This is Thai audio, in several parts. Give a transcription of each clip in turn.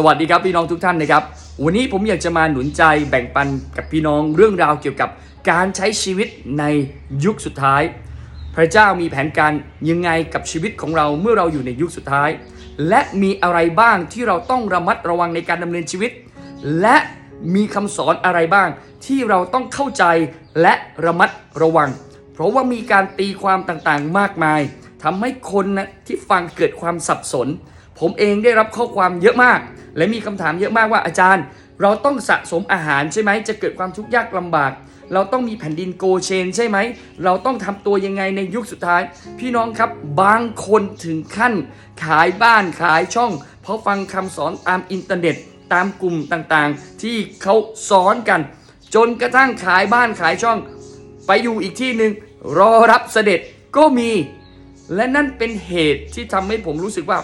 สวัสดีครับพี่น้องทุกท่านนะครับ วันนี้ผมอยากจะมาหนุนใจแบ่งปันกับพี่น้องเรื่องราวเกี่ยวกับการใช้ชีวิตในยุคสุดท้าย พระเจ้ามีแผนการยังไงกับชีวิตของเราเมื่อเราอยู่ในยุคสุดท้าย และมีอะไรบ้างที่เราต้องระมัดระวังในการดำเนินชีวิต และมีคำสอนอะไรบ้าง ที่เราต้องเข้าใจและระมัดระวัง เพราะว่ามีการตีความต่างๆมากมายทำให้คนนะที่ฟังเกิดความสับสน ผมเองได้รับข้อความเยอะมาก และมีคำถามเยอะมากว่าอาจารย์ เราต้องสะสมอาหารใช่ไหมจะเกิดความทุกข์ยากลำบาก เราต้องมีแผ่นดินโกเชนใช่ไหม เราต้องทำตัวยังไงในยุคสุดท้าย พี่น้องครับบางคนถึงขั้น ขายบ้านขายช่อง เพราะฟังคำสอนตามอินเทอร์เน็ตตามกลุ่มต่างๆ ที่เขาสอนกัน จนกระทั่งขายบ้านขายช่อง ไปอยู่อีกที่หนึ่งรอรับเสด็จก็มี และนั่นเป็นเหตุที่ทำให้ผมรู้สึกว่า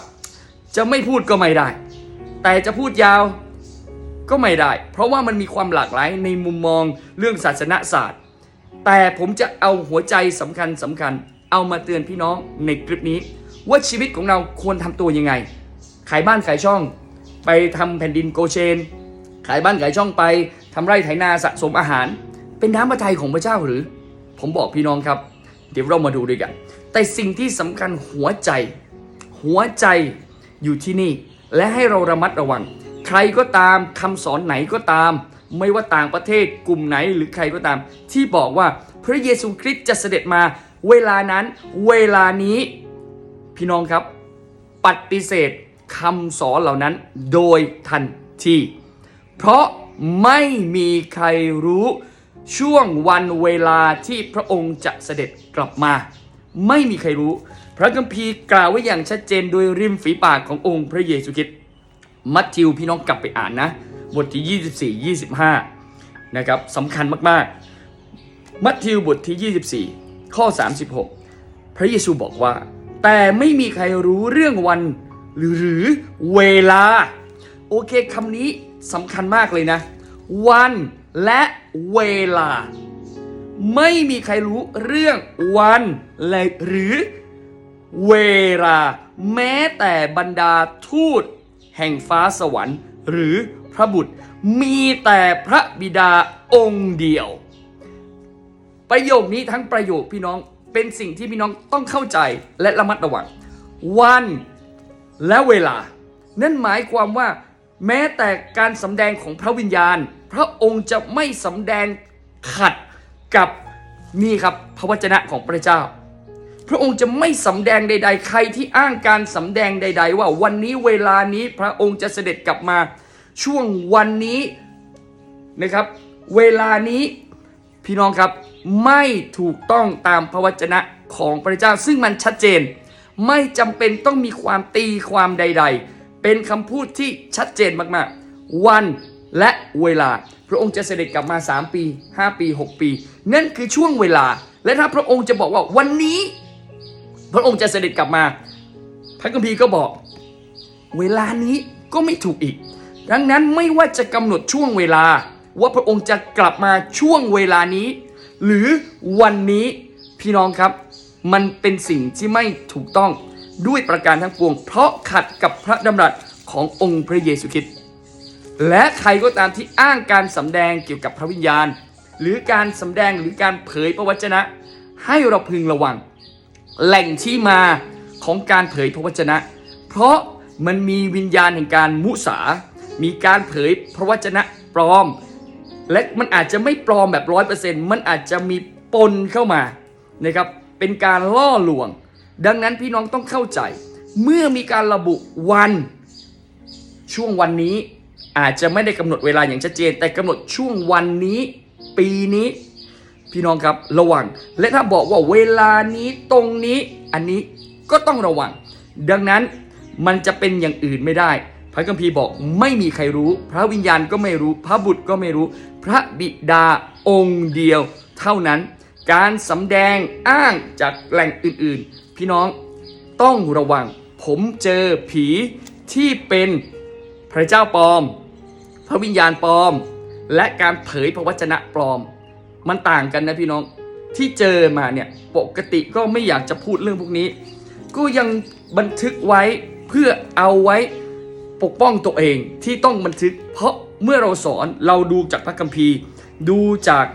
จะไม่พูดก็ไม่ได้ แต่จะพูดยาวก็ไม่ได้ เพราะว่ามันมีความหลากหลายในมุมมองเรื่องศาสนศาสตร์ แต่ผมจะเอาหัวใจสำคัญสำคัญ เอามาเตือนพี่น้องในคลิปนี้ ว่าชีวิตของเราควรทำตัวยังไง ขายบ้านขายช่อง ไปทำแผ่นดินโกเชน ขายบ้านขายช่องไปทำไร่ไถนาสะสมอาหาร เป็นน้ำพระทัยของพระเจ้าหรือ ผมบอกพี่น้องครับ เดี๋ยวเรามาดูด้วยกัน แต่สิ่งที่สำคัญหัวใจ หัวใจ อยู่ที่นี่ และให้เราระมัดระวัง ใครก็ตามคำสอนไหนก็ตาม ไม่ว่าต่างประเทศกลุ่มไหนหรือใครก็ตาม ที่บอกว่าพระเยซูคริสต์จะเสด็จมา เวลานั้น เวลานี้ พี่น้องครับ ปฏิเสธคำสอนเหล่านั้นโดยทันทีเพราะไม่มีใครรู้ช่วงวันเวลาที่พระองค์จะเสด็จกลับมา ไม่มีใครรู้ พระคัมภีร์กล่าวไว้อย่างชัดเจนโดยริมฝีปากขององค์พระเยซูคริสต์มัทธิวพี่น้องกลับไปอ่านนะ บทที่ 24 25 นะครับสำคัญมากๆ มัทธิวบทที่ 24 ข้อ 36 พระเยซูบอกว่า แต่ไม่มีใครรู้เรื่องวันหรือหรือเวลา โอเคคำนี้สำคัญมากเลยนะ วันและเวลา ไม่มีใครรู้เรื่องวันและหรือ เวลา แม้แต่บรรดาทูต แห่งฟ้าสวรรค์ หรือพระบุตรมีแต่พระบิดาองค์เดียว ประโยคนี้ทั้งประโยคพี่น้องเป็นสิ่งที่พี่น้องต้องเข้าใจและระมัดระวัง วันและเวลา นั่นหมายความว่า แม้แต่การสำแดงของพระวิญญาณ พระองค์จะไม่สำแดงขัดกับนี่ครับพระวจนะของพระเจ้า พระองค์จะไม่สำแดงใด ๆ ใครที่อ้างการสำแดงใด ๆ ว่าวันนี้เวลานี้พระองค์จะเสด็จกลับมา ช่วงวันนี้นะครับ เวลานี้พี่น้องครับไม่ถูกต้องตามพระวจนะของพระเจ้า ซึ่งมันชัดเจน ไม่จำเป็นต้องมีความตีความใด ๆ เป็นคำพูดที่ชัดเจนมากๆ วันและเวลา พระองค์จะเสด็จกลับมา 3 ปี 5 ปี 6 ปี นั่นคือช่วงเวลา และถ้าพระองค์จะบอกว่าวันนี้ พระองค์จะเสด็จกลับมา พระคัมภีร์ก็บอก เวลานี้ก็ไม่ถูกอีก ดังนั้นไม่ว่าจะกำหนดช่วงเวลา ว่าพระองค์จะกลับมาช่วงเวลานี้ หรือวันนี้พี่น้องครับ มันเป็นสิ่งที่ไม่ถูกต้องด้วยประการทั้งปวง เพราะขัดกับพระดำรัสขององค์พระเยซูคริสต์และใครก็ตามที่อ้างการสำแดงเกี่ยวกับพระวิญญาณ หรือการสำแดงหรือการเผยพระวจนะ ให้เราพึงระวัง แหล่งที่มาของการเผยพระวจนะ เพราะมันมีวิญญาณแห่งการมุสา มีการเผยพระวจนะปลอม และมันอาจจะไม่ปลอมแบบร้อยเปอร์เซ็นต์มันอาจจะมีปนเข้ามานะครับ เป็นการล่อลวง ดังนั้นพี่น้องต้องเข้าใจ เมื่อมีการระบุวัน ช่วงวันนี้อาจจะไม่ได้กำหนดเวลาอย่างชัดเจน แต่กำหนดช่วงวันนี้ ปีนี้ พี่น้องครับระวัง และถ้าบอกว่าเวลานี้ตรงนี้อันนี้ก็ต้องระวัง ดังนั้นมันจะเป็นอย่างอื่นไม่ได้ พระคัมภีร์บอกไม่มีใครรู้ พระวิญญาณก็ไม่รู้ พระบุตรก็ไม่รู้ พระบิดาองค์เดียว เท่านั้น การสำแดงอ้างจากแหล่งอื่นๆ พี่น้องต้องระวัง ผมเจอผีที่เป็นพระเจ้าปลอม พระวิญญาณปลอม และการเผยพระวจนะปลอม มันต่างกันนะพี่น้องที่เจอมาเนี่ยปกติก็ไม่อยากจะพูดเรื่องพวกนี้ ก็ยังบันทึกไว้เพื่อเอาไว้ปกป้องตัวเองที่ต้องบันทึก เพราะเมื่อเราสอนเราดูจากพระคัมภีร์ ดูจาก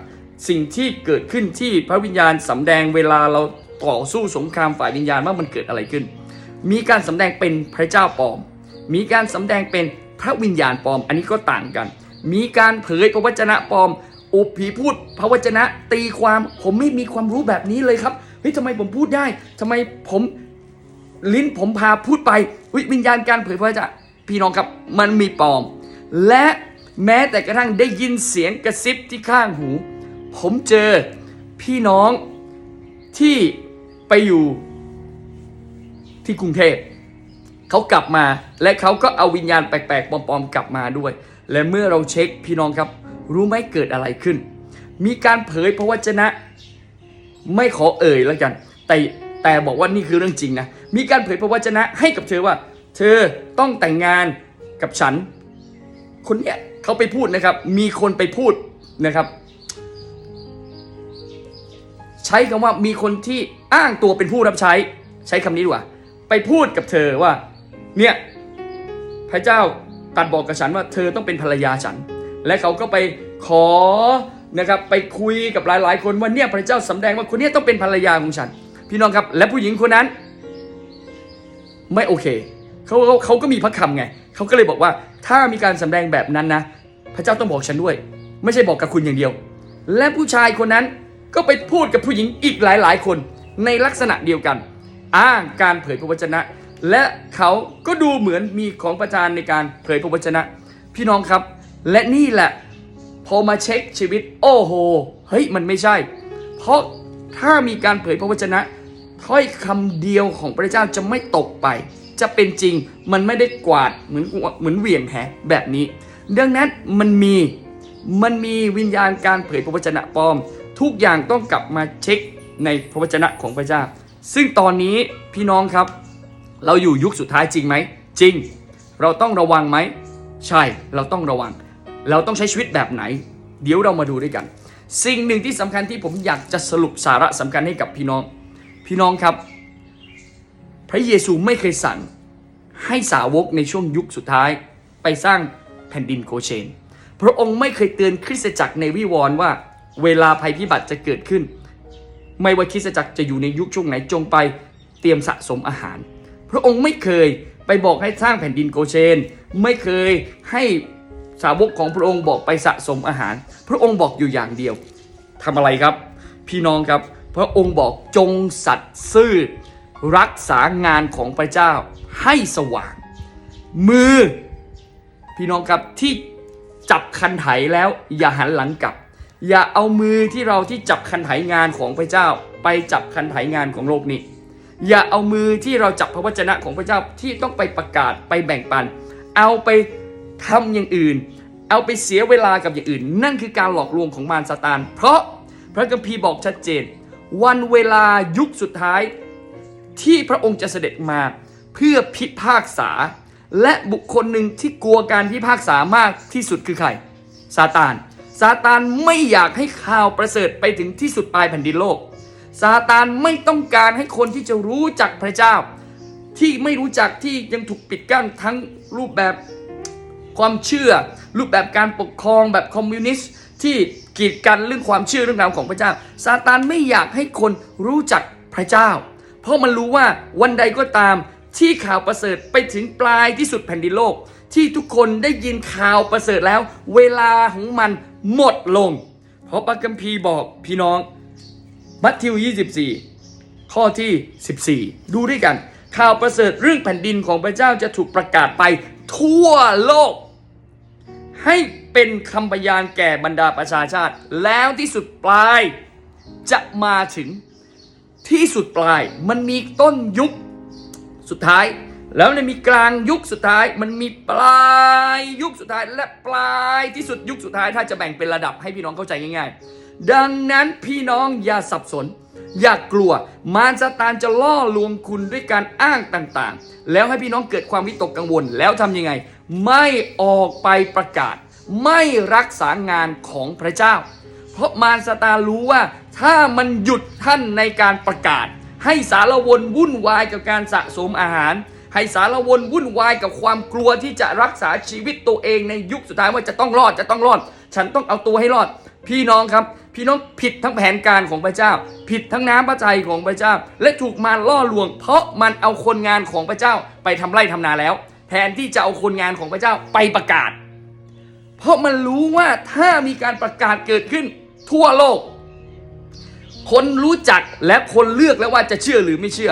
สิ่งที่เกิดขึ้นที่พระวิญญาณสำแดงเวลาเราต่อสู้สงครามฝ่ายวิญญาณว่ามันเกิดอะไรขึ้น มีการสำแดงเป็นพระเจ้าปลอม มีการสำแดงเป็นพระวิญญาณปลอม อันนี้ก็ต่างกัน มีการเผยพระวจนะปลอม อุผีพูดพระวจนะ ตีความผมไม่มีความรู้แบบนี้เลยครับเฮ้ยทำไมผมพูดได้ทำไมผมลิ้นผมพาพูดไปวิวิญญาณการเผยพระวจนะพี่น้องครับมันมีปลอม และแม้แต่กระทั่งได้ยินเสียงกระซิบที่ข้างหู ผมเจอพี่น้องที่ไปอยู่ที่กรุงเทพเขากลับมาและเขาก็เอาวิญญาณแปลกๆปลอมๆกลับมาด้วย และเมื่อเราเช็คพี่น้องครับ รู้ไหมเกิดอะไรขึ้น มีการเผยพระวจนะ ไม่ขอเอ่ยแล้วกัน แต่แต่บอกว่านี่คือเรื่องจริงนะ มีการเผยพระวจนะให้กับเธอว่า เธอต้องแต่งงานกับฉัน คนเนี้ยเขาไปพูดนะครับ มีคนไปพูดนะครับ ใช้คำว่ามีคนที่อ้างตัวเป็นผู้รับใช้ ใช้คำนี้ดีกว่า ไปพูดกับเธอว่า เนี่ยพระเจ้าตัดบอกกับฉันว่าเธอต้องเป็นภรรยาฉัน และเขาก็ไปขอนะครับไปคุยกับหลาย ๆ คนว่าเนี่ยพระเจ้าสำแดงว่าคนนี้ต้องเป็นภรรยาของฉัน พี่น้องครับ และผู้หญิงคนนั้น ไม่โอเคเขาเขาเขาก็มีพระคำไงเขาก็เลยบอกว่าถ้ามีการสำแดงแบบนั้นนะพระเจ้าต้องบอกฉันด้วย ไม่ใช่บอกกับคุณอย่างเดียว และผู้ชายคนนั้นก็ไปพูดกับผู้หญิงอีกหลาย ๆ คนในลักษณะเดียวกัน อ้างการเผยพระวจนะ และเขาก็ดูเหมือนมีของประทานในการเผยพระวจนะ พี่น้องครับ และนี่แหละ พอมาเช็คชีวิต โอ้โห เฮ้ยมันไม่ใช่ เพราะถ้ามีการเผยพระวจนะถ้อยคำเดียวของพระเจ้าจะไม่ตกไป จะเป็นจริงมันไม่ได้กวาดเหมือนเหมือนเหวี่ยงแหแบบนี้ ดังนั้นมันมีมันมีวิญญาณการเผยพระวจนะปลอม ทุกอย่างต้องกลับมาเช็คในพระวจนะของพระเจ้า ซึ่งตอนนี้พี่น้องครับ เราอยู่ยุคสุดท้ายจริงไหมจริง เราต้องระวังไหมใช่เราต้องระวัง เราต้องใช้ชีวิตแบบไหน เดี๋ยวเรามาดูด้วยกัน สิ่งหนึ่งที่สำคัญที่ผมอยากจะสรุปสาระสำคัญให้กับพี่น้อง พี่น้องครับ พระเยซูไม่เคยสั่งให้สาวกในช่วงยุคสุดท้าย ไปสร้างแผ่นดินโกเชน พระองค์ไม่เคยเตือนคริสตจักรในวิวรณ์ว่า เวลาภัยพิบัติจะเกิดขึ้น ไม่ว่าคริสตจักรจะอยู่ในยุคช่วงไหนจงไปเตรียมสะสมอาหาร พระองค์ไม่เคยไปบอกให้สร้างแผ่นดินโกเชน ไม่เคยให้ สาวกของพระองค์บอกไปสะสมอาหาร พระองค์บอกอยู่อย่างเดียวทำอะไรครับ พี่น้องครับ พระองค์บอกจงสัตย์ซื่อ รักษางานของพระเจ้าให้สว่าง มือ พี่น้องครับที่จับคันไถแล้วอย่าหันหลังกลับ อย่าเอามือที่เราที่จับคันไถงานของพระเจ้า ไปจับคันไถงานของโลกนี้ อย่าเอามือที่เราจับพระวจนะของพระเจ้าที่ต้องไปประกาศไปแบ่งปัน เอาไป ทำอย่างอื่น เอาไปเสียเวลากับอย่างอื่น นั่นคือการหลอกลวงของมารซาตาน เพราะพระคัมภีร์บอกชัดเจน วันเวลายุคสุดท้ายที่พระองค์จะเสด็จมาเพื่อพิพากษา และบุคคลหนึ่งที่กลัวการพิพากษามากที่สุดคือใครซาตานซาตานไม่อยากให้ข่าวประเสริฐไปถึงที่สุดปลายแผ่นดินโลกซาตานไม่ต้องการให้คนที่จะรู้จักพระเจ้า ที่ไม่รู้จักที่ยังถูกปิดกั้นทั้งรูปแบบ ความเชื่อ รูปแบบการปกครองแบบคอมมิวนิสต์ที่กีดกันเรื่องความเชื่อเรื่องราวของพระเจ้าซาตานไม่อยากให้คนรู้จักพระเจ้า เพราะมันรู้ว่าวันใดก็ตามที่ข่าวประเสริฐไปถึงปลายที่สุดแผ่นดินโลก ที่ทุกคนได้ยินข่าวประเสริฐแล้ว เวลาของมันหมดลง เพราะพระคัมภีร์บอกพี่น้องมัทธิว 24 ข้อที่ 14 ดูด้วยกัน ข่าวประเสริฐเรื่องแผ่นดินของพระเจ้าจะถูกประกาศไปทั่วโลก ให้เป็นคำพยานแก่บรรดาประชาชาติ แล้วที่สุดปลายจะมาถึงที่สุดปลายมันมีต้นยุคสุดท้าย แล้วมันมีกลางยุคสุดท้าย มันมีปลายยุคสุดท้าย และปลายที่สุดยุคสุดท้าย ถ้าจะแบ่งเป็นระดับให้พี่น้องเข้าใจง่าย ๆ ดังนั้นพี่น้องอย่าสับสน อย่ากลัว มารซาตานจะล่อลวงคุณด้วยการอ้างต่างๆ แล้วให้พี่น้องเกิดความวิตกกังวลแล้วทำยังไง ไม่ออกไปประกาศ ไม่รักษางานของพระเจ้า เพราะมารซาตานรู้ว่า ถ้ามันหยุดท่านในการประกาศ ให้สารวนวุ่นวายกับการสะสมอาหาร ให้สารวนวุ่นวายกับความกลัวที่จะรักษาชีวิตตัวเองในยุคสุดท้ายว่าจะต้องรอดจะต้องรอด ฉันต้องเอาตัวให้รอด พี่น้องครับ พี่น้องผิดทั้งแผนการของพระเจ้า ผิดทั้งน้ำพระทัยของพระเจ้า และถูกมารล่อลวง เพราะมันเอาคนงานของพระเจ้าไปทำไร่ทำนาแล้ว แทนที่จะเอาคนงานของพระเจ้าไปประกาศ เพราะมันรู้ว่าถ้ามีการประกาศเกิดขึ้นทั่วโลก คนรู้จักและคนเลือกแล้วว่าจะเชื่อหรือไม่เชื่อ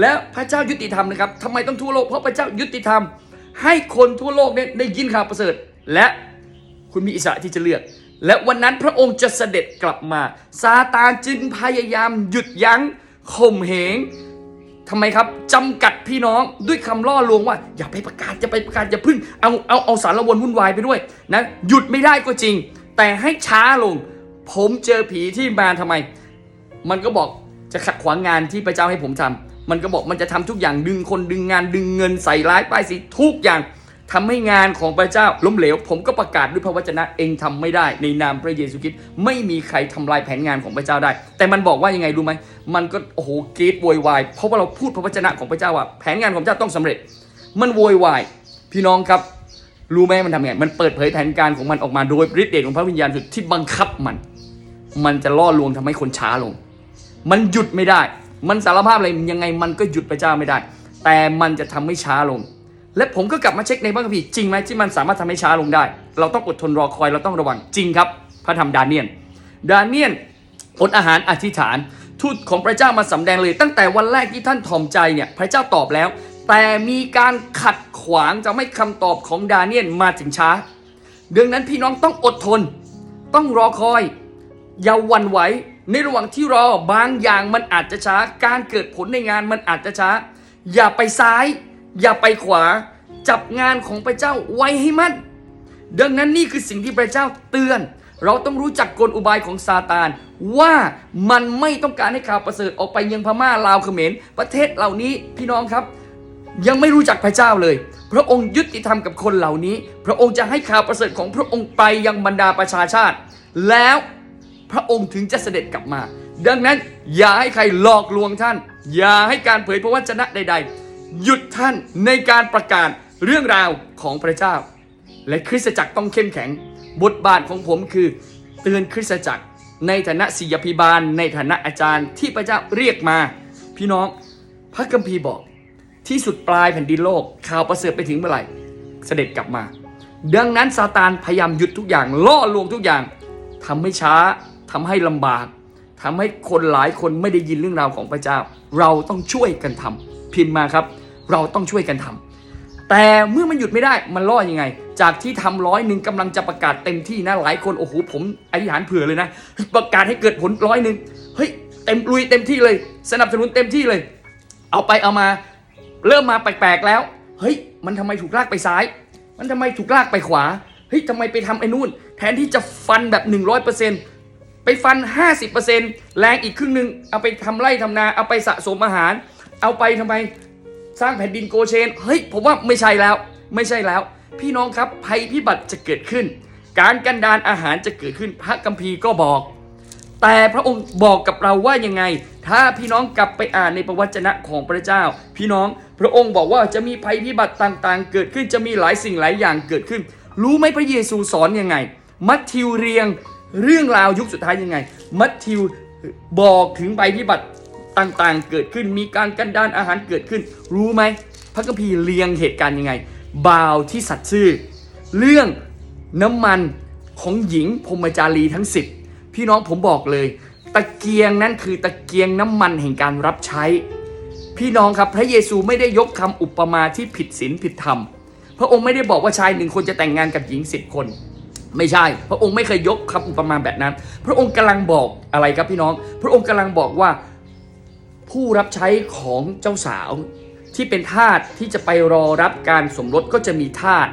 และพระเจ้ายุติธรรมนะครับทำไมต้องทั่วโลกเพราะพระเจ้ายุติธรรม ให้คนทั่วโลกเนี่ยได้ยินข่าวประเสริฐ และคุณมีอิสระที่จะเลือก และวันนั้นพระองค์จะเสด็จกลับมา ซาตานจึงพยายามหยุดยั้งข่มเหงทำไมครับจำกัดพี่น้องด้วยคำล่อลวงว่า อย่าไปประกาศจะไปประกาศอย่าพึ่งเอาเอาเอาสารวนวุ่นวายไปด้วยนะหยุดไม่ได้ก็จริง แต่ให้ช้าลง ผมเจอผีที่มาทำไม มันก็บอกจะขัดขวางงานที่พระเจ้าให้ผมทำมันก็บอกมันจะทำทุกอย่างดึงคนดึงงานดึงเงินใส่ร้ายป้ายสีทุกอย่าง ทำให้งานของพระเจ้าล้มเหลว ผมก็ประกาศด้วยพระวจนะเองทำไม่ได้ ในนามพระเยซูคริสต์ไม่มีใครทำลายแผนงานของพระเจ้าได้ แต่มันบอกว่ายังไงรู้ไหมมันก็โอ้โหกรีดโวยวายเพราะว่าเราพูดพระวจนะของพระเจ้าว่าแผนงานของพระเจ้าต้องสำเร็จ มันโวยวายพี่น้องครับ รู้ไหมมันทำยังไงมันเปิดเผยแผนการของมันออกมาโดยฤทธิ์เดชของพระวิญญาณสุดที่บังคับมัน มันจะล่อลวงทำให้คนช้าลง มันหยุดไม่ได้ มันสารภาพอะไรยังไงมันก็หยุดพระเจ้าไม่ได้ แต่มันจะทำให้ช้าลง และผมก็กลับมาเช็คในพระคัมภีร์จริงไหมที่มันสามารถทำให้ช้าลงได้ เราต้องอดทนรอคอยเราต้องระวังจริงครับ พระธรรมดาเนียน ดาเนียนอดอาหารอธิษฐาน ทูตของพระเจ้ามาสำแดงเลย ตั้งแต่วันแรกที่ท่านถ่อมใจเนี่ยพระเจ้าตอบแล้ว แต่มีการขัดขวางจะไม่คำตอบของดาเนียนมาถึงช้า ดังนั้นพี่น้องต้องอดทน ต้องรอคอยอย่าวันไหวในระหว่างที่รอบางอย่างมันอาจจะช้า การเกิดผลในงานมันอาจจะช้า อย่าไปซ้าย อย่าไปขวา จับงานของพระเจ้าไว้ให้มั่น ดังนั้นนี่คือสิ่งที่พระเจ้าเตือน เราต้องรู้จักกลอุบายของซาตาน ว่ามันไม่ต้องการให้ข่าวประเสริฐออกไปยังพม่าลาวเขมร ประเทศเหล่านี้พี่น้องครับ ยังไม่รู้จักพระเจ้าเลย พระองค์ยุติธรรมกับคนเหล่านี้ พระองค์จะให้ข่าวประเสริฐของพระองค์ไปยังบรรดาประชาชาติ แล้วพระองค์ถึงจะเสด็จกลับมา ดังนั้นอย่าให้ใครหลอกลวงท่าน อย่าให้การเผยพระวจนะใด ๆ หยุดท่านในการประกาศเรื่องราวของพระเจ้า และคริสตจักรต้องเข้มแข็ง บทบาทของผมคือ เตือนคริสตจักร ในฐานะศิยพิบาล ในฐานะอาจารย์ที่พระเจ้าเรียกมา พี่น้องพระคัมภีร์บอก ที่สุดปลายแผ่นดินโลก ข่าวประเสริฐไปถึงเมื่อไหร่เสด็จกลับมา ดังนั้นซาตานพยายามหยุดทุกอย่างล่อลวงทุกอย่างทำให้ช้าทำให้ลำบากทำให้คนหลายคนไม่ได้ยินเรื่องราวของพระเจ้า เราต้องช่วยกันทำพิมพ์มาครับ เราต้องช่วยกันทำแต่เมื่อมันหยุดไม่ได้มันล่อยังไง จากที่ทำร้อยหนึ่งกำลังจะประกาศเต็มที่นะหลายคนโอ้โหผมอธิษฐานเผื่อเลยนะ ประกาศให้เกิดผลร้อยหนึ่งเฮ้ยเต็มลุยเต็มที่เลย สนับสนุนเต็มที่เลย เอาไปเอามาเริ่มมาแปลกๆแล้ว เฮ้ย มันทำไมถูกลากไปซ้าย มันทำไมถูกลากไปขวา เฮ้ยทำไมไปทำไอ้นู่น แทนที่จะฟันแบบ 100%ไปฟัน 50%แรงอีกครึ่งหนึ่งเอาไปทำไร่ทำนา เอาไปสะสมอาหาร เอาไปทำไม สร้างแผ่นดินโกเชน เฮ้ย ผมว่าไม่ใช่แล้ว ไม่ใช่แล้ว พี่น้องครับภัยพิบัติจะเกิดขึ้น การกันดานอาหารจะเกิดขึ้นพระกัมภีร์ก็บอก แต่พระองค์บอกกับเราว่ายังไง ถ้าพี่น้องกลับไปอ่านในประวัจนะของพระเจ้า พี่น้องพระองค์บอกว่าจะมีภัยพิบัติต่างๆ เกิดขึ้นจะมีหลายสิ่งหลายอย่างเกิดขึ้น รู้ไหมพระเยซูสอนยังไง มัทธิวเรียงเรื่องราวยุคสุดท้ายยังไง มัทธิวบอกถึงภัยพิบัติ ต่างๆ เกิดขึ้นมีการกันดานอาหารเกิดขึ้น รู้ไหมพระคัมภีร์เรียงเหตุการณ์ยังไงบ่าวที่สัตย์ซื่อ เรื่องน้ำมันของหญิงพรมจารีทั้งสิบพี่น้องผมบอกเลย ตะเกียงนั้นคือตะเกียงน้ำมันแห่งการรับใช้ พี่น้องครับพระเยซูไม่ได้ยกคำอุปมาที่ผิดศีลผิดธรรม พระองค์ไม่ได้บอกว่าชายหนึ่งคนจะแต่งงานกับหญิงสิบคน ไม่ใช่ พระองค์ไม่เคยยกคำอุปมาแบบนั้น พระองค์กำลังบอกอะไรครับพี่น้อง พระองค์กำลังบอกว่า ผู้รับใช้ของเจ้าสาวที่เป็นทาสที่จะไปรอรับการสมรสก็จะมีทาส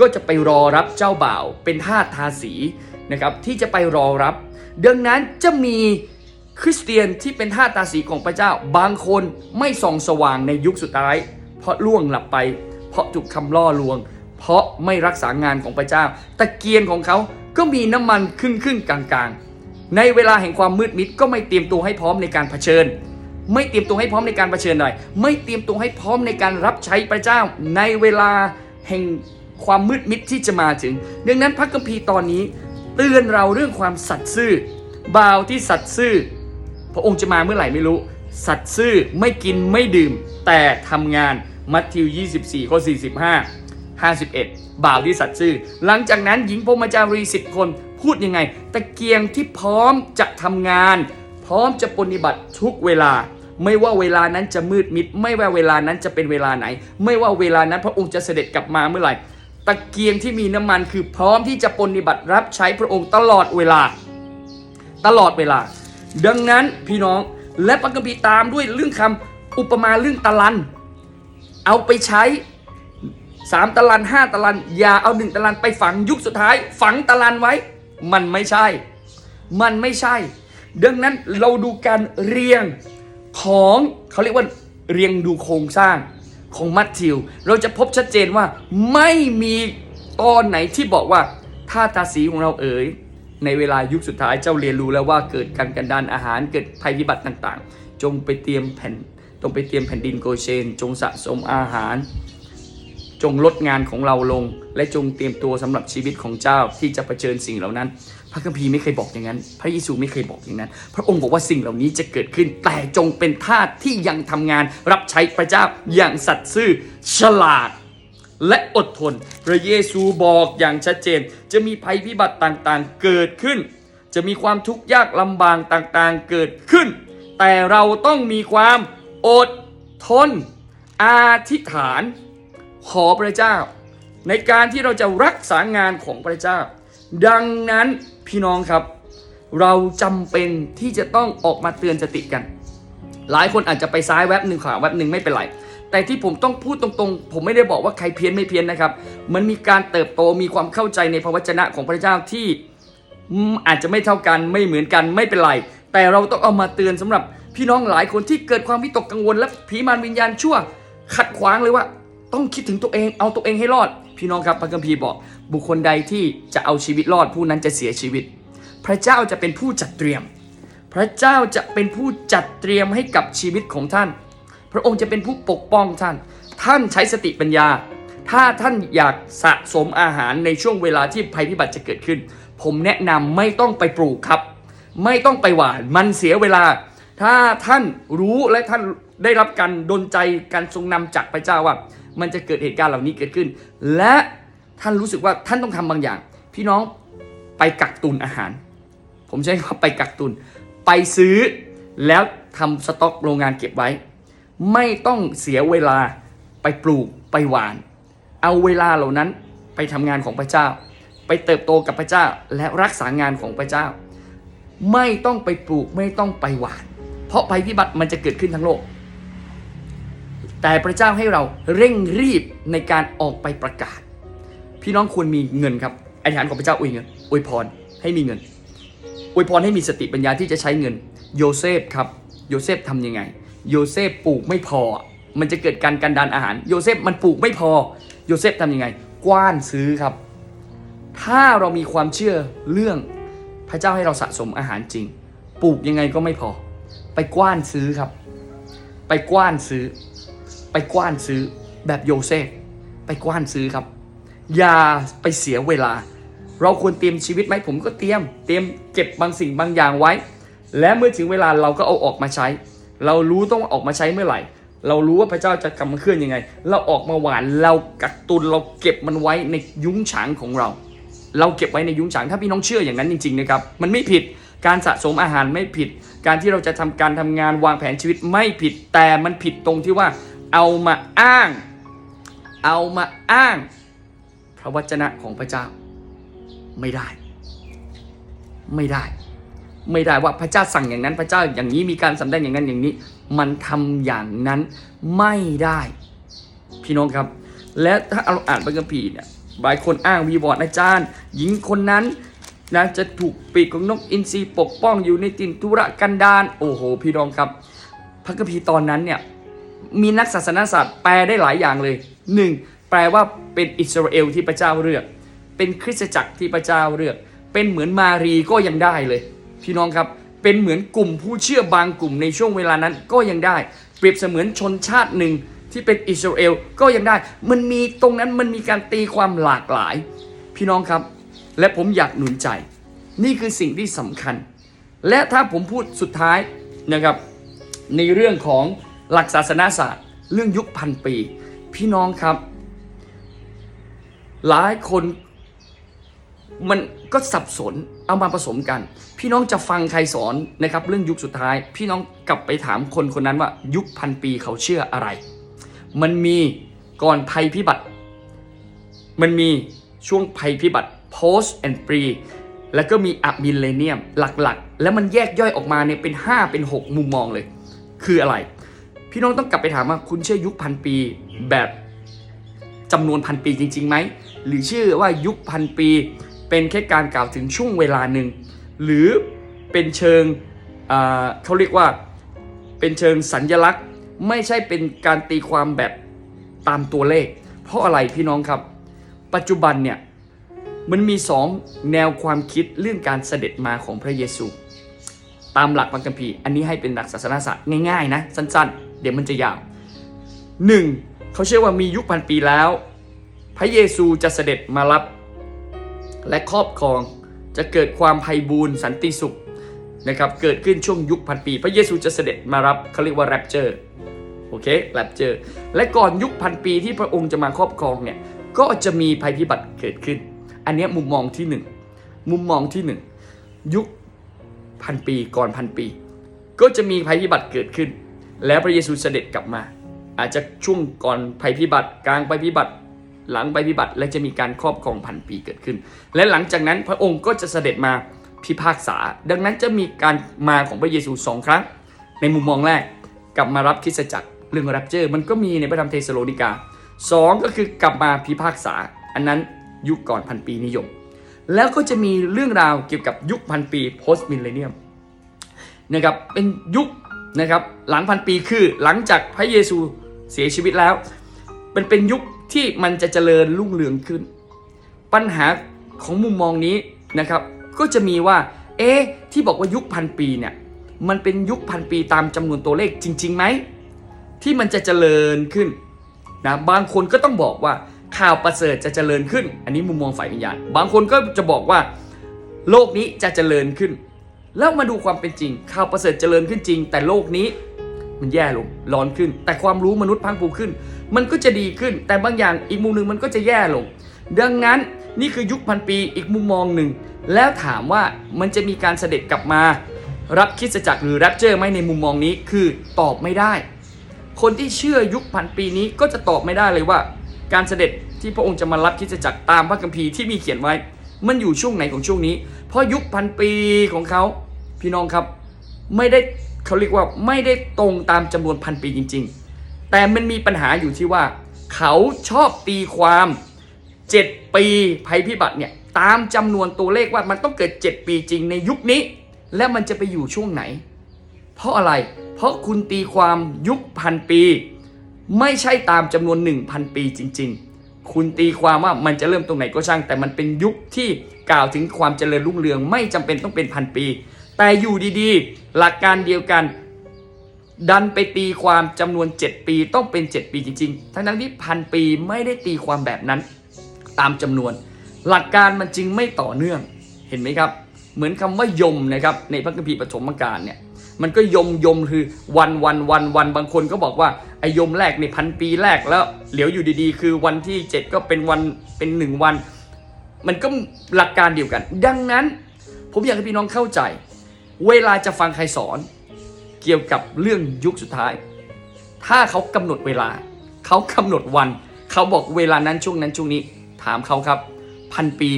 ก็จะไปรอรับเจ้าบ่าว เป็นทาสทาสีนะครับที่จะไปรอรับ ดังนั้นจะมีคริสเตียนที่เป็นทาสทาสีของพระเจ้า บางคนไม่ส่องสว่างในยุคสุดท้าย เพราะล่วงหลับไป เพราะถูกคำล่อลวง เพราะไม่รักษางานของพระเจ้า ตะเกียงของเขาก็มีน้ำมันครึ่งครึ่งๆกลางๆ ในเวลาแห่งความมืดมิดก็ไม่เตรียมตัวให้พร้อมในการเผชิญ ไม่เตรียมตัวให้พร้อมในการเผชิญอะไรไม่เตรียมตัวให้พร้อมในการรับใช้พระเจ้าในเวลาแห่งความมืดมิดที่จะมาถึง ดังนั้นพระคัมภีร์ตอนนี้ เตือนเราเรื่องความสัตย์ซื่อบ่าวที่สัตย์ซื่อ พระองค์จะมาเมื่อไหร่ไม่รู้ สัตย์ซื่อไม่กินไม่ดื่ม แต่ทำงานมัทธิว 24ข้อ45 51 บ่าวที่สัตย์ซื่อ หลังจากนั้นหญิงพรมจารีสิบคนพูดยังไง ตะเกียงที่พร้อมจะทำงาน พร้อมจะปฏิบัติทุกเวลา ไม่ว่าเวลานั้นจะมืดมิด ไม่ว่าเวลานั้นจะเป็นเวลาไหน ไม่ว่าเวลานั้นพระองค์จะเสด็จกลับมาเมื่อไหร่ ตะเกียงที่มีน้ำมันคือพร้อมที่จะปฏิบัติรับใช้พระองค์ตลอดเวลา ตลอดเวลา ดังนั้นพี่น้องและพระคัมภีร์ตามด้วยเรื่องคำอุปมาเรื่องตะลัน เอาไปใช้สามตะลันห้าตะลัน อย่าเอาหนึ่งตะลันไปฝังยุคสุดท้าย ฝังตะลันไว้ มันไม่ใช่ มันไม่ใช่ ดังนั้นเราดูการเรียง ของเขาเรียกว่าเรียงดูโครงสร้างของมัทธิว เราจะพบชัดเจนว่าไม่มีตอนไหนที่บอกว่าถ้าตาสีของเราเอ๋ยในเวลายุคสุดท้ายเจ้าเรียนรู้แล้วว่าเกิดการกันดานอาหารเกิดภัยพิบัติต่างๆ จงไปเตรียมแผ่นจงไปเตรียมแผ่นดินโกเชน จงสะสมอาหาร จงลดงานของเราลง และจงเตรียมตัวสำหรับชีวิตของเจ้าที่จะเผชิญสิ่งเหล่านั้น พระคัมภีร์ไม่เคยบอกอย่างนั้น พระเยซูไม่เคยบอกอย่างนั้น พระองค์บอกว่าสิ่งเหล่านี้จะเกิดขึ้น แต่จงเป็นทาสที่ยังทำงานรับใช้พระเจ้าอย่างสัตย์ซื่อฉลาด และอดทน พระเยซูบอกอย่างชัดเจน จะมีภัยพิบัติต่างๆ เกิดขึ้น จะมีความทุกข์ยากลำบากต่างๆ เกิดขึ้น แต่เราต้องมีความอดทนอธิษฐาน ขอพระเจ้า ในการที่เราจะรักษางานของพระเจ้า ดังนั้น พี่น้องครับ เราจำเป็นที่จะต้องออกมาเตือนสติกัน หลายคนอาจจะไปซ้ายแวบหนึ่งขวาแวบหนึ่งไม่เป็นไรแต่ที่ผมต้องพูดตรงๆ ผมไม่ได้บอกว่าใครเพี้ยนไม่เพี้ยนนะครับ มันมีการเติบโตมีความเข้าใจในพระวจนะของพระเจ้าที่อืมอาจจะไม่เท่ากันไม่เหมือนกันไม่เป็นไร แต่เราต้องเอามาเตือนสำหรับพี่น้องหลายคนที่เกิดความวิตกกังวลและผีมารวิญญาณชั่ว ขัดขวางเลยว่า ต้องคิดถึงตัวเองเอาตัวเองให้รอด พี่น้องครับพระคัมภีร์บอก บุคคลใดที่จะเอาชีวิตรอดผู้นั้นจะเสียชีวิต พระเจ้าจะเป็นผู้จัดเตรียม พระเจ้าจะเป็นผู้จัดเตรียมให้กับชีวิตของท่าน พระองค์จะเป็นผู้ปกป้องท่าน ท่านใช้สติปัญญา ถ้าท่านอยากสะสมอาหารในช่วงเวลาที่ภัยพิบัติจะเกิดขึ้น ผมแนะนำไม่ต้องไปปลูกครับ ไม่ต้องไปหว่านมันเสียเวลา ถ้าท่านรู้และท่านได้รับการดลใจการทรงนำจากพระเจ้าว่า มันจะเกิดเหตุการณ์เหล่านี้เกิดขึ้น และท่านรู้สึกว่าท่านต้องทำบางอย่าง พี่น้องไปกักตุนอาหาร ผมใช้คำว่าไปกักตุน ไปซื้อแล้วทำสต็อกโรงงานเก็บไว้ ไม่ต้องเสียเวลาไปปลูกไปหวาน เอาเวลาเหล่านั้นไปทำงานของพระเจ้า ไปเติบโตกับพระเจ้าและรักษางานของพระเจ้า ไม่ต้องไปปลูกไม่ต้องไปหวาน ราะภัยพิบัติมันจะเกิดขึ้นทั้งโลก แต่พระเจ้าให้เราเร่งรีบในการออกไปประกาศ พี่น้องควรมีเงินครับอธิษฐานของพระเจ้าอวยเงินอวยพรให้มีเงินอวยพรให้มีสติปัญญาที่จะใช้เงิน โยเซฟครับ โยเซฟทำยังไง โยเซฟปลูกไม่พอ มันจะเกิดการกันดานอาหาร โยเซฟมันปลูกไม่พอ โยเซฟทำยังไง กว้านซื้อครับ ถ้าเรามีความเชื่อเรื่องพระเจ้าให้เราสะสมอาหารจริง ปลูกยังไงก็ไม่พอ ไปกว้านซื้อครับ ไปกว้านซื้อ ไปกว้านซื้อแบบโยเซฟไปกว้านซื้อครับ อย่าไปเสียเวลา เราควรเตรียมชีวิตไหมผมก็เตรียม เตรียมเก็บบางสิ่งบางอย่างไว้ และเมื่อถึงเวลาเราก็เอาออกมาใช้ เรารู้ต้องออกมาใช้เมื่อไหร่ เรารู้ว่าพระเจ้าจะกำมาเคลื่อนยังไง เราออกมาหวานเรากักตุนเราเก็บมันไว้ในยุ้งฉางของเรา เราเก็บไว้ในยุ้งฉางถ้าพี่น้องเชื่ออย่างนั้นจริงๆนะครับมันไม่ผิดการสะสมอาหารไม่ผิด การที่เราจะทำการทำงานวางแผนชีวิตไม่ผิดแต่มันผิดตรงที่ว่าเอามาอ้าง เอามาอ้าง พระวจนะของพระเจ้าไม่ได้ ไม่ได้ ไม่ได้ว่าพระเจ้าสั่งอย่างนั้นพระเจ้าอย่างนี้มีการสำแดงอย่างนั้นอย่างนี้ มันทำอย่างนั้นไม่ได้ พี่น้องครับ และถ้าเราอ่านพระคัมภีร์เนี่ยบางคนอ้างวีวอร์ดอาจารย์ หญิงคนนั้น นะจะถูกปีกของนกอินทรีปกป้องอยู่ในตินทุรกันดารโอ้โห พี่น้องครับ พระคัมภีร์ตอนนั้นเนี่ยมีนักศาสนศาสตร์แปลได้หลายอย่างเลยหนึ่งแปลว่าเป็นอิสราเอลที่พระเจ้าเลือก เป็นคริสตจักรที่พระเจ้าเลือก เป็นเหมือนมารีก็ยังได้เลย พี่น้องครับเป็นเหมือนกลุ่มผู้เชื่อบางกลุ่มในช่วงเวลานั้นก็ยังได้ เปรียบเสมือนชนชาติหนึ่งที่เป็นอิสราเอลก็ยังได้ มันมีตรงนั้นมันมีการตีความหลากหลาย พี่น้องครับ และผมอยากหนุนใจ นี่คือสิ่งที่สำคัญ และถ้าผมพูดสุดท้ายนะครับในเรื่องของหลักศาสนาศาสตร์ เรื่องยุคพันปี พี่น้องครับ หลายคนมันก็สับสนเอามาผสมกัน พี่น้องจะฟังใครสอนนะครับ เรื่องยุคสุดท้าย พี่น้องกลับไปถามคนคนนั้นว่า ยุคพันปีเขาเชื่ออะไร มันมีก่อนภัยพิบัติ มันมีช่วงภัยพิบัติ post and pre แล้วก็มีอะมิเลเนียมหลักๆ แล้วมันแยกย่อยออกมาเนี่ยเป็น 5 เป็น 6 มุมมองเลย คืออะไร พี่น้องต้องกลับไปถามว่าคุณเชื่อยุคพันปีแบบจำนวนพันปีจริงๆไหม หรือเชื่อว่ายุคพันปี เป็นแค่การกล่าวถึงช่วงเวลาหนึ่ง หรือเป็นเชิงเขาเรียกว่าเป็นเชิงสัญญลักษณ์ ไม่ใช่เป็นการตีความแบบตามตัวเลข เพราะอะไรพี่น้องครับ ปัจจุบันเนี่ย มันมีสองแนวความคิดเรื่องการเสด็จมาของพระเยซู ตามหลักพระคัมภีร์อันนี้ให้เป็นหลักศาสนาศาสตร์ง่ายๆนะ สั้นๆ เดี๋ยวมันจะยาวหนึ่งเขาเชื่อว่ามียุคพันปีแล้ว พระเยซูจะเสด็จมารับ และครอบครองจะเกิดความไพบูรย์สันติสุขนะครับเกิดขึ้นช่วงยุคพันปี พระเยซูจะเสด็จมารับเขาเรียกว่าแรปเจอร์โอเคแรปเจอร์และก่อนยุคพันปีที่พระองค์จะมาครอบครองเนี่ยก็จะมีภัยพิบัติเกิดขึ้น อันนี้มุมมองที่หนึ่งมุมมองที่หนึ่งยุคพันปีก่อนพันปี ก็จะมีภัยพิบัติเกิดขึ้น แล้วพระเยซูเสด็จกลับมา อาจจะช่วงก่อนภัยพิบัติ กลางภัยพิบัติ หลังภัยพิบัติ และจะมีการครอบครองพันปีเกิดขึ้น และหลังจากนั้นพระองค์ก็จะเสด็จมาพิพากษา ดังนั้นจะมีการมาของพระเยซูสองครั้ง ในมุมมองแรกกลับมารับคริสตจักรเรื่องแรปเจอร์มันก็มีในพระธรรมเทสโลนิกาสองก็คือกลับมาพิพากษา อันนั้น ยุคก่อนพันปีนิยม แล้วก็จะมีเรื่องราวเกี่ยวกับยุคพันปี post millennium นะครับเป็นยุคนะครับหลังพันปีคือหลังจากพระเยซูเสียชีวิตแล้วมันเป็นยุคที่มันจะเจริญรุ่งเรืองขึ้น ปัญหาของมุมมองนี้นะครับ ก็จะมีว่า เอ๊ที่บอกว่ายุคพันปีเนี่ยมันเป็นยุคพันปีตามจำนวนตัวเลขจริงๆไหมที่มันจะเจริญขึ้นนะบางคนก็ต้องบอกว่า ข่าวประเสริฐจะเจริญขึ้น อันนี้มุมมองฝ่ายวิญญาณ บางคนก็จะบอกว่า โลกนี้จะเจริญขึ้น แล้วมาดูความเป็นจริง ข่าวประเสริฐเจริญขึ้นจริง แต่โลกนี้มันแย่ลงร้อนขึ้น แต่ความรู้มนุษย์พังผูขึ้น มันก็จะดีขึ้น แต่บางอย่างอีกมุมหนึ่งมันก็จะแย่ลง ดังนั้นนี่คือยุคพันปีอีกมุมมองหนึ่ง แล้วถามว่ามันจะมีการเสด็จกลับมา รับคิดจักรหรือแรปเจอร์ไหมในมุมมองนี้คือตอบไม่ได้ คนที่เชื่อยุคพันปีนี้ก็จะตอบไม่ได้เลยว่า การเสด็จที่พระองค์จะมารับคิดจักรตามพระคัมภีร์ที่มีเขียนไว้ มันอยู่ช่วงไหนของช่วงนี้ เพราะยุคพันปีของเขาพี่น้องครับไม่ได้เขาเรียกว่าไม่ได้ตรงตามจำนวนพันปีจริง ๆ แต่มันมีปัญหาอยู่ที่ว่า เขาชอบตีความ 7 ปีภัยพิบัติเนี่ยตามจำนวนตัวเลขว่ามันต้องเกิด 7 ปีจริงในยุคนี้ และมันจะไปอยู่ช่วงไหน เพราะอะไร เพราะคุณตีความยุคพันปี ไม่ใช่ตามจำนวน 1,000 ปีจริง ๆ คุณตีความว่ามันจะเริ่มตรงไหนก็ช่าง แต่มันเป็นยุคที่กล่าวถึงความเจริญรุ่งเรือง ไม่จำเป็นต้องเป็นพันปี แต่อยู่ดีๆ หลักการเดียวกัน ดันไปตีความจำนวน 7 ปีต้องเป็น 7 ปีจริง ๆ ทั้งๆที่พันปีไม่ได้ตีความแบบนั้น ตามจำนวน หลักการมันจึงไม่ต่อเนื่องเห็นไหมครับ เหมือนคำว่ายมนะครับในพระคัมภีร์ปฐมกาลเนี่ยมันก็ยมยมคือวันวันวันวันบางคนก็บอกว่า ไอยมแรกในพันปีแรกแล้วเหลียวอยู่ดีๆ คือวันที่ 7 ก็เป็นวันเป็นหนึ่งวัน มันก็หลักการเดียวกัน ดังนั้นผมอยากให้พี่น้องเข้าใจ เวลาจะฟังใครสอน เกี่ยวกับเรื่องยุคสุดท้าย ถ้าเขากำหนดเวลา เขากำหนดวัน เขาบอกเวลานั้นช่วงนั้นช่วงนี้ถามเขาครับ พันปี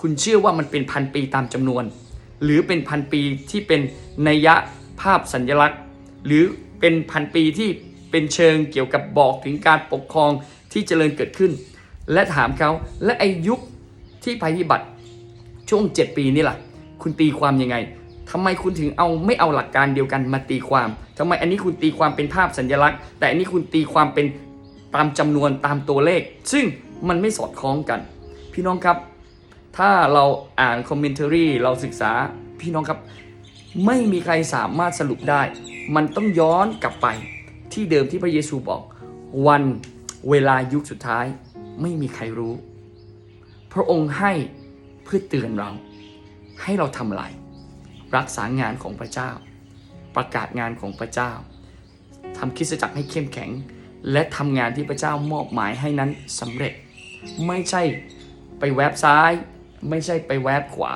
คุณเชื่อว่ามันเป็นพันปีตามจำนวน หรือเป็นพันปีที่เป็นนัยยะภาพสัญญลักษณ์ หรือเป็นพันปีที่ เป็นเชิงเกี่ยวกับบอกถึงการปกครองที่เจริญเกิดขึ้น และถามเขาและไอายุคที่ภัยพิบัติช่วง 7 ปีนี่ล่ะ คุณตีความยังไงทำไมคุณถึงเอาไม่เอาหลักการเดียวกันมาตีความทำไมอันนี้คุณตีความเป็นภาพสัญญลักษณ์ แต่อันนี้คุณตีความเป็นตามจำนวนตามตัวเลข ซึ่งมันไม่สอดคล้องกัน พี่น้องครับ ถ้าเราอ่านคอมเมนต์รีเราศึกษาพี่น้องครับ ไม่มีใครสามารถสรุปได้ มันต้องย้อนกลับไป ที่เดิมที่พระเยซูบอก วันเวลายุคสุดท้ายไม่มีใครรู้ พระองค์ให้เพื่อเตือนเรา ให้เราทำอะไร รักษางานของพระเจ้า ประกาศงานของพระเจ้าทำคริสตจักรให้เข้มแข็ง และทำงานที่พระเจ้ามอบหมายให้นั้นสำเร็จ ไม่ใช่ไปแวบซ้าย ไม่ใช่ไปแวบขวา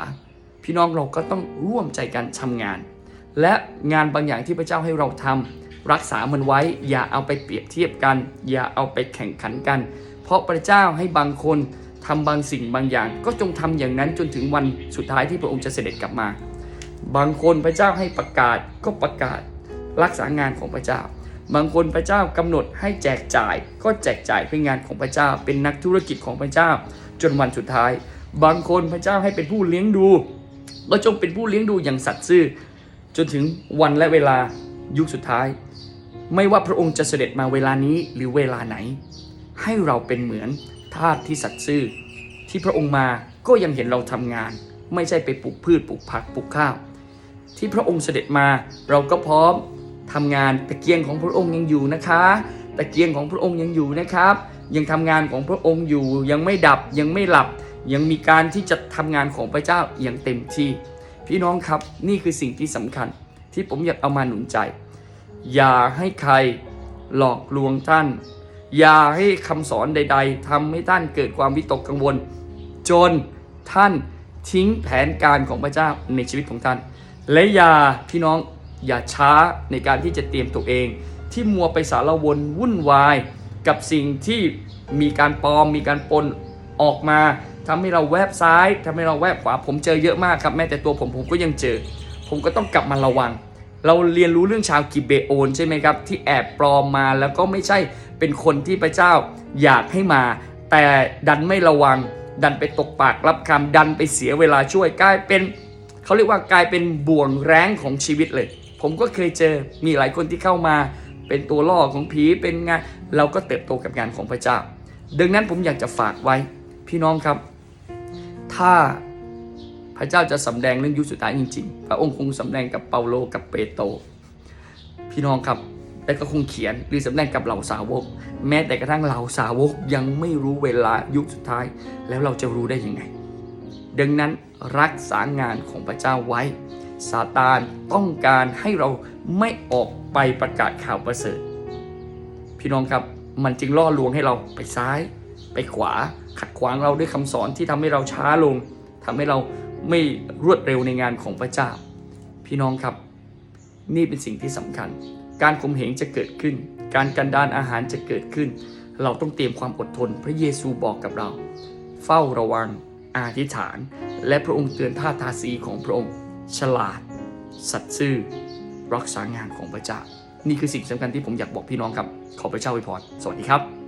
พี่น้องเราก็ต้องร่วมใจกันทำงาน และงานบางอย่างที่พระเจ้าให้เราทำ รักษามันไว้ อย่าเอาไปเปรียบเทียบกัน อย่าเอาไปแข่งขันกัน เพราะพระเจ้าให้บางคนทำบางสิ่งบางอย่าง ก็จงทำอย่างนั้นจนถึงวันสุดท้ายที่พระองค์จะเสด็จกลับมา บางคนพระเจ้าให้ประกาศก็ประกาศรักษางานของพระเจ้า บางคนพระเจ้ากำหนดให้แจกจ่าย ก็แจกจ่ายเพื่องานของพระเจ้า เป็นนักธุรกิจของพระเจ้า จนวันสุดท้าย บางคนพระเจ้าให้เป็นผู้เลี้ยงดูก็จงเป็นผู้เลี้ยงดูอย่างสัตย์ซื่อ จนถึงวันและเวลายุคสุดท้าย ไม่ว่าพระองค์จะเสด็จมาเวลานี้หรือเวลาไหน ให้เราเป็นเหมือนทาสที่สัตย์ซื่อ ที่พระองค์มาก็ยังเห็นเราทำงาน ไม่ใช่ไปปลูกพืชปลูกผักปลูกข้าว ที่พระองค์เสด็จมาเราก็พร้อมทำงานตะเกียงของพระองค์ยังอยู่นะคะตะเกียงของพระองค์ยังอยู่นะครับ ยังทำงานของพระองค์อยู่ ยังไม่ดับยังไม่หลับ ยังมีการที่จะทำงานของพระเจ้าอย่างเต็มที่ พี่น้องครับนี่คือสิ่งที่สำคัญที่ผมอยากเอามาหนุนใจ อย่าให้ใครหลอกลวงท่าน อย่าให้คำสอนใด ๆทำให้ท่านเกิดความวิตกกังวล จนท่านทิ้งแผนการของพระเจ้าในชีวิตของท่าน และอย่าพี่น้องอย่าช้าในการที่จะเตรียมตัวเอง ที่มัวไปสารวนวุ่นวาย กับสิ่งที่มีการปลอมมีการปนออกมาทำให้เราแวบซ้ายทำให้เราแวบขวาผมเจอเยอะมากครับแม้แต่ตัวผมผมก็ยังเจอ ผมก็ต้องกลับมาระวัง เราเรียนรู้เรื่องชาวกิเบโอนใช่ไหมครับ ที่แอบปลอมมาแล้วก็ไม่ใช่เป็นคนที่พระเจ้าอยากให้มา แต่ดันไม่ระวัง ดันไปตกปากรับคำดันไปเสียเวลาช่วยกลายเป็นเขาเรียกว่ากลายเป็นบ่วงแรงของชีวิตเลย ผมก็เคยเจอมีหลายคนที่เข้ามาเป็นตัวล่อของผีเป็นงานเราก็เติบโตกับงานของพระเจ้า ดังนั้นผมอยากจะฝากไว้พี่น้องครับ ถ้า พระเจ้าจะสำแดงเรื่องยุคสุดท้ายจริงๆ พระองค์คงสำแดงกับเปาโลกับเปโตรพี่น้องครับแต่ก็คงเขียนหรือสำแดงกับเหล่าสาวก แม้แต่กระทั่งเหล่าสาวกยังไม่รู้เวลายุคสุดท้าย แล้วเราจะรู้ได้ยังไง ดังนั้นรักษางานของพระเจ้าไว้ซาตานต้องการให้เราไม่ออกไปประกาศข่าวประเสริฐ พี่น้องครับมันจึงล่อลวงให้เราไปซ้าย ไปขวาขัดขวางเราด้วยคำสอนที่ทำให้เราช้าลงทำให้เรา ไม่รวดเร็วในงานของพระเจ้า พี่น้องครับ นี่เป็นสิ่งที่สำคัญ การข่มเหงจะเกิดขึ้น การกันดานอาหารจะเกิดขึ้น เราต้องเตรียมความอดทน พระเยซูบอกกับเรา เฝ้าระวังอธิษฐาน และพระองค์เตือนท่าทาสีของพระองค์ ฉลาด สัตย์ซื่อรักษางานของพระเจ้า นี่คือสิ่งสำคัญที่ผมอยากบอกพี่น้องครับ ขอพระเจ้าอวยพรสวัสดีครับ